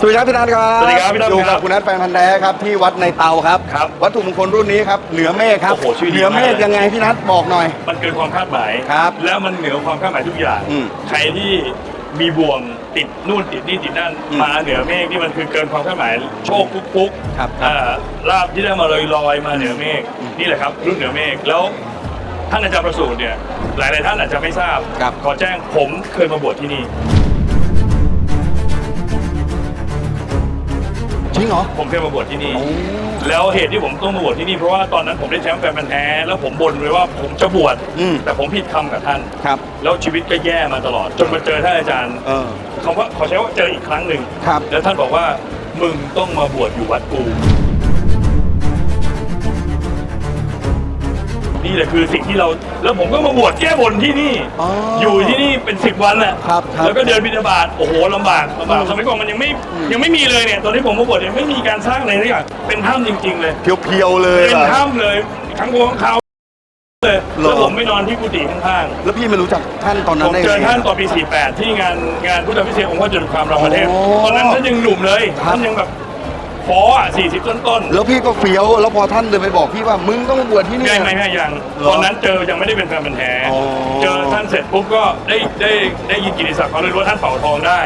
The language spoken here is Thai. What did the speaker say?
สวัสดีครับพี่นัทครับสวัสดีครับพี่นัทอยู่ครักับบคุณนัทแฟนพันธ์แท้ครับที่วัดในเตาครับครับวัตถุมงคลรุ่นนี้ครับเหนือเมฆครับโอ้โหชื่อดีเหนือเมฆมากเลย ยังไงพี่นัทบอกหน่อย มันเกินความคาดหมาย ครับแล้วมันเหนือความคาดหมายทุกอย่าง อืมใครที่มีบ่วงติดนู่นติดนี่ติดนั่นอืมมาเหนือเมฆนี่มันคือเกินความคาดหมาย โชคฟุกฟุกครับ อ่าลาบที่ได้มาลอยลอยๆมาเหนือเมฆนี่แหละครับ รุ่นเหนือเมฆแล้วท่านอาจารย์ประสูติเนี่ยหลายๆท่านอาจจะไม่ทราบ ครับ ขอแจ้งผมเคยมาบวชที่นี่ จริงเหรอ ผมเคยมาบวชที่นี่โอ้แล้วเหตุที่ผมต้องมาบวชที่นี่เพราะว่าตอนนั้นผมได้แชมป์แฟนพันธ์แท้แล้วผมบ่นไว้ว่าผมจะบวชอืมแต่ผมผิดคำกับท่าน ครับ แล้วชีวิตก็แย่มาตลอด จนมาเจอท่านอาจารย์เออ คำว่าขอใช้ว่าเจออีกครั้งหนึ่งครับ แล้วท่านบอกว่ามึงต้องมาบวชอยู่วัดกูนี่แหละคือสิ่งที่เราแล้วผมก็มาบวชแก้บนที่นี่ อ๋ออ อยู่ที่นี่ เป็นสิบวันแหละครับครับแล้วก็เดินบิณฑบาตโอ้โหลำบากลำบากอืมสมัยก่อนมันยังไม่อืมยังไม่มีเลยเนี่ยตอนที่ผมมาบวชเนี่ยไม่มีการสร้างอะไรเลยอย่างเป็นถ้ำจริง ๆ เลยเพียวๆเลยเป็นแบบถ้ำเลยทั้งพวงเขาเลยเหรอแล้วผมไม่นอนที่กุฏิข้างๆแล้วพี่ไม่รู้จักท่านตอนนั้ผนมได้ไง เจอท่านตอนปี 48 ที่งานงานพุทธพิเศษกองค์พระจุลความรามเทพโอ้ตอนนั้นท่านยังหนุ่มเลย ครับ ท่านยังแบบ ฟออะ40ต้นต้นๆแล้วพี่ก็เฟี้ยว แล้วพอท่านเดินไปบอกพี่ว่ามึงต้องมาบวชที่นี่ ยังไม่ไม่ยังเหรอตอนนั้นเจอยังไม่ได้เป็นแฟนพันธ์แท้อ๋อ เจอท่านเสร็จปุ๊บก็ได้ได้ได้ยินกิติศักดิ์เขาเลยรู้ว่าท่านเป่าทองได้